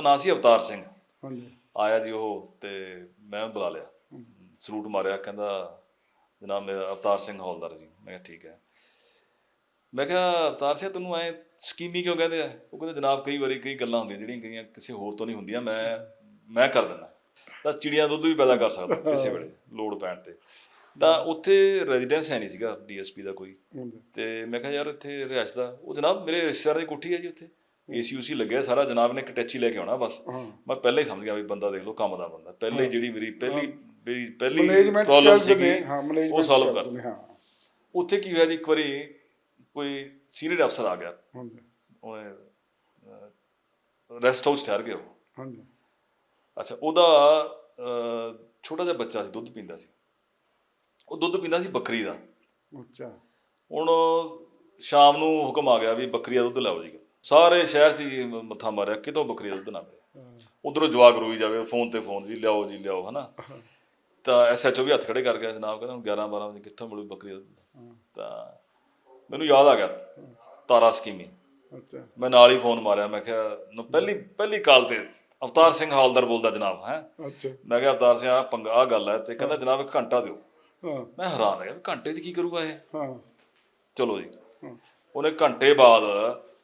ਉਹਦਾ ਨਾਂ ਸੀ ਅਵਤਾਰ ਸਿੰਘ। ਹਾਂਜੀ। ਆਇਆ ਜੀ ਉਹ ਤੇ ਮੈਂ ਬੁਲਾ ਲਿਆ। ਸਲੂਟ ਮਾਰਿਆ ਕਹਿੰਦਾ ਜਨਾਬ ਮੇਰਾ ਅਵਤਾਰ ਸਿੰਘ ਹੌਲਦਾਰ ਜੀ। ਮੈਂ ਕਿਹਾ ਠੀਕ ਹੈ। ਮੈਂ ਕਿਹਾ ਅਵਤਾਰ ਸਿੰਘ ਤੈਨੂੰ ਐ ਸਕੀਮੀ ਕਿਉਂ ਕਹਿੰਦੇ ਆ? ਉਹ ਕਹਿੰਦੇ ਜਨਾਬ ਕਈ ਵਾਰੀ ਕਈ ਗੱਲਾਂ ਹੁੰਦੀਆਂ ਜਿਹੜੀਆਂ ਕਈਆਂ ਕਿਸੇ ਹੋਰ ਤੋਂ ਨਹੀਂ ਹੁੰਦੀਆਂ ਮੈਂ ਮੈਂ ਕਰ ਦਿੰਦਾ। ਤਾਂ ਚਿੜੀਆਂ ਦੁੱਧ ਵੀ ਪੈਦਾ ਕਰ ਸਕਦਾ ਕਿਸੇ ਵੇਲੇ ਲੋੜ ਪੈਣ ਤੇ। ਤਾਂ ਉੱਥੇ ਰੈਜ਼ੀਡੈਂਸ ਹੈ ਨਹੀਂ ਸੀਗਾ ਡੀਐਸਪੀ ਦਾ ਕੋਈ। ਤੇ ਮੈਂ ਕਿਹਾ ਯਾਰ ਇੱਥੇ ਰਿਹਾਇਸ਼ ਦਾ ਉਹ ਜਨਾਬ ਮੇਰੇ ਰਿਸ਼ਤੇਦਾਰ ਦੀ ਕੋਠੀ ਹੈ ਜੀ ਉੱਥੇ। ਏਸੀ ਉਸੀ ਲੱਗਿਆ ਸਾਰਾ ਜਨਾਬ ਨੇ ਇੱਕ ਟੈਚੀ ਲੈ ਕੇ ਆਉਣਾ ਬਸ। ਮੈਂ ਪਹਿਲਾਂ ਹੀ ਸਮਝ ਗਿਆ ਵੀ ਬੰਦਾ ਦੇਖ ਲਓ ਕੰਮ ਦਾ ਬੰਦਾ। ਪਹਿਲੇ ਜਿਹੜੀ ਮੇਰੀ ਪਹਿਲੀ ਮੇਰੀ ਪਹਿਲੀ ਮੈਨੇਜਮੈਂਟ ਸਕਿੱਲਸ ਨੇ। ਹਾਂ ਮੈਨੇਜਮੈਂਟ ਸਕਿੱਲਸ ਨੇ ਹਾਂ। ਉੱਥੇ ਕੀ ਹੋਇਆ ਜੀ ਇੱਕ ਵਾਰੀ ਕੋਈ ਸੀਨੀਅਰ ਅਫਸਰ ਆ ਗਿਆ। ਹਾਂਜੀ। ਉਹਨੇ ਰੈਸਟ ਹਾਊਸ ਠਹਿਰ ਗਿਆ ਉਹ। ਹਾਂਜੀ। ਅੱਛਾ ਉਹਦਾ ਛੋਟਾ ਜਿਹਾ ਬੱਚਾ ਸੀ ਦੁੱਧ ਪੀਂਦਾ ਸੀ। ਉਹ ਦੁੱਧ ਪੀਂਦਾ ਸੀ ਬੱਕਰੀ ਦਾ। ਅੱਛਾ। ਹੁਣ ਸ਼ਾਮ ਨੂੰ ਹੁਕਮ ਆ ਗਿਆ ਵੀ ਬੱਕਰੀ ਦਾ ਦੁੱਧ ਲਿਆਓ ਜੀ। ਸਾਰੇ ਸ਼ਹਿਰ 'ਚ ਮੱਥਾ ਮਾਰਿਆ ਕਿਤੋਂ ਬੱਕਰੀ ਦੁੱਧ ਨਾ ਮਿਲੇ। ਉਧਰੋਂ ਜਵਾਕ ਰੋਈ ਜਾਵੇ ਫੋਨ ਤੇ ਫੋਨ ਜੀ ਲਿਆਓ ਜੀ ਲਿਆਓ ਹਨਾ। ਤਾਂ ਐਸਐਚਓ ਵੀ ਹੱਥ ਖੜੇ ਕਰ ਗਿਆ ਜਨਾਬ ਕਹਿੰਦਾ ਹੁਣ 11 12 ਵਜੇ ਕਿੱਥੋਂ ਮਿਲੂ ਬੱਕਰੀ ਦੁੱਧ? ਤਾਂ ਮੈਨੂੰ ਯਾਦ ਆ ਗਿਆ ਤਾਰਾ ਸਕੀਮੀ। ਅੱਛਾ। ਮੈਂ ਨਾਲ ਹੀ ਫੋਨ ਮਾਰਿਆ ਮੈਂ ਕਿਹਾ ਨ- ਪਹਿਲੀ ਪਹਿਲੀ ਕਾਲ ਤੇ ਅਵਤਾਰ ਸਿੰਘ ਹਾਲਦਾਰ ਬੋਲਦਾ ਜਨਾਬ ਹੈ? ਅੱਛਾ। ਮੈਂ ਕਿਹਾ ਅਵਤਾਰ ਸਿੰਘ ਆ ਪੰਗਾ ਆ ਗੱਲ ਹੈ ਤੇ ਕਹਿੰਦਾ ਜਨਾਬ ਇੱਕ ਘੰਟਾ ਦਿਓ। ਹਾਂ। ਮੈਂ ਹੈਰਾਨ ਹੋ ਗਿਆ ਵੀ ਘੰਟੇ 'ਚ ਕੀ ਕਰੂਗਾ ਇਹ? ਹਾਂ। ਚਲੋ ਜੀ। ਉਹਨੇ ਘੰਟੇ ਬਾਅਦ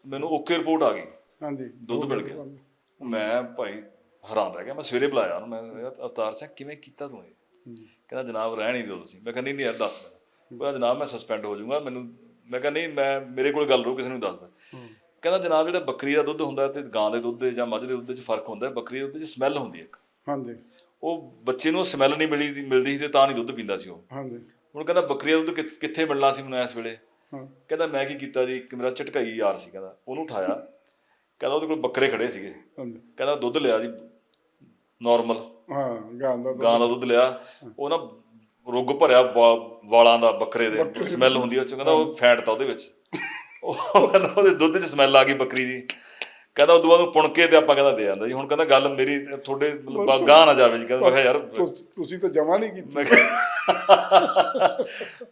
ਮੈਨੂੰ ਓਕੇ ਰਿਪੋਰਟ ਆ ਗਈ। ਹਾਂਜੀ। ਦੁੱਧ ਮਿਲ ਗਿਆ। ਮੈਂ ਭਾਈ ਹੈਰਾਨ ਰਹਿ ਗਿਆ। ਮੈਂ ਸਵੇਰੇ ਬੁਲਾਇਆ ਉਹਨੂੰ। ਮੈਂ ਅਵਤਾਰ ਸਿੰਘ ਕਿਵੇਂ ਕੀਤਾ ਤੂੰ ਇਹ? ਕਹਿੰਦਾ ਜਨਾਬ ਰਹਿਣ ਹੀ ਦਿਓ ਤੁਸੀਂ। ਮੈਂ ਕਹਿੰਦਾ ਨਹੀਂ ਯਾਰ ਦੱਸ ਮੈਨੂੰ। ਕਹਿੰਦਾ ਜਨਾਬ ਮੈਂ ਸਸਪੈਂਡ ਹੋ ਜਾਊਂਗਾ। ਮੈਨੂੰ ਮੈਂ ਕਹਿੰਦਾ ਨਹੀਂ ਮੈਂ ਮੇਰੇ ਕੋਲ ਗੱਲ ਰਹੂ ਕਿਸੇ ਨੂੰ ਦੱਸਦਾ। ਕਹਿੰਦਾ ਜਨਾਬ ਜਿਹੜਾ ਬੱਕਰੀ ਦਾ ਦੁੱਧ ਹੁੰਦਾ ਤੇ ਗਾਂ ਦੇ ਦੁੱਧ ਜਾਂ ਮੱਝ ਦੇ ਦੁੱਧ 'ਚ ਫ਼ਰਕ ਹੁੰਦਾ ਬੱਕਰੀ ਦੇ ਦੁੱਧ 'ਚ ਸਮੈਲ ਹੁੰਦੀ ਹੈ ਇੱਕ। ਹਾਂਜੀ। ਉਹ ਬੱਚੇ ਨੂੰ ਸਮੈਲ ਨਹੀਂ ਮਿਲੀ ਮਿਲਦੀ ਸੀ ਤੇ ਤਾਂ ਨਹੀਂ ਦੁੱਧ ਪੀਂਦਾ ਸੀ ਉਹ। ਹਾਂਜੀ। ਹੁਣ ਕਹਿੰਦਾ ਬੱਕਰੀ ਦਾ ਦੁੱਧ ਕਿੱਥ- ਮਿਲਣਾ ਸੀ ਮੈਨੂੰ ਇਸ ਵੇਲੇ? ਕਹਿੰਦਾ ਮੈਂ ਕੀ ਕੀਤਾ ਜੀ? ਇੱਕ ਮੇਰਾ ਝਟਕਾਈ ਯਾਰ ਸੀ ਕਹਿੰਦਾ। ਉਹਨੂੰ ਉਠਾਇਆ। ਕਹਿੰਦਾ ਉਹਦੇ ਕੋਲ ਬੱਕਰੇ ਖੜੇ ਸੀਗੇ। ਕਹਿੰਦਾ ਦੁੱਧ ਲਿਆ ਜੀ ਨਾਰਮਲ ਹਾਂ ਗਾਂ ਦਾ। ਗਾਂ ਦਾ ਦੁੱਧ ਲਿਆ। ਉਹ ਨਾ ਰੁੱਗ ਭਰਿਆ ਵਾਲਾਂ ਦਾ ਬੱਕਰੇ ਦੇ। ਸਮੈਲ ਹੁੰਦੀ ਉਹ ਚ। ਕਹਿੰਦਾ ਉਹ ਫੈਟ ਤਾਂ ਉਹਦੇ ਵਿੱਚ। ਉਹ ਕਹਿੰਦਾ ਉਹਦੇ ਦੁੱਧ 'ਚ ਸਮੈਲ ਆ ਗਈ ਬੱਕਰੀ ਦੀ। ਕਹਿੰਦਾ ਉਦੋਂ ਬਾਅਦ ਪੁਣ ਕੇ ਤੇ ਆਪਾਂ ਕਹਿੰਦਾ ਦੇ ਆਂਦਾ ਜੀ। ਹੁਣ ਕਹਿੰਦਾ ਗੱਲ ਮੇਰੀ ਤੁਹਾਡੇ ਗਾਂ ਨਾ ਜਾਵੇ ਜੀ। ਕਹਿੰਦਾ ਮੈਂ ਕਿਹਾ ਯਾਰ ਤੁਸ- ਤਾਂ ਜਮਾ ਨਹੀਂ ਕੀਤੀ।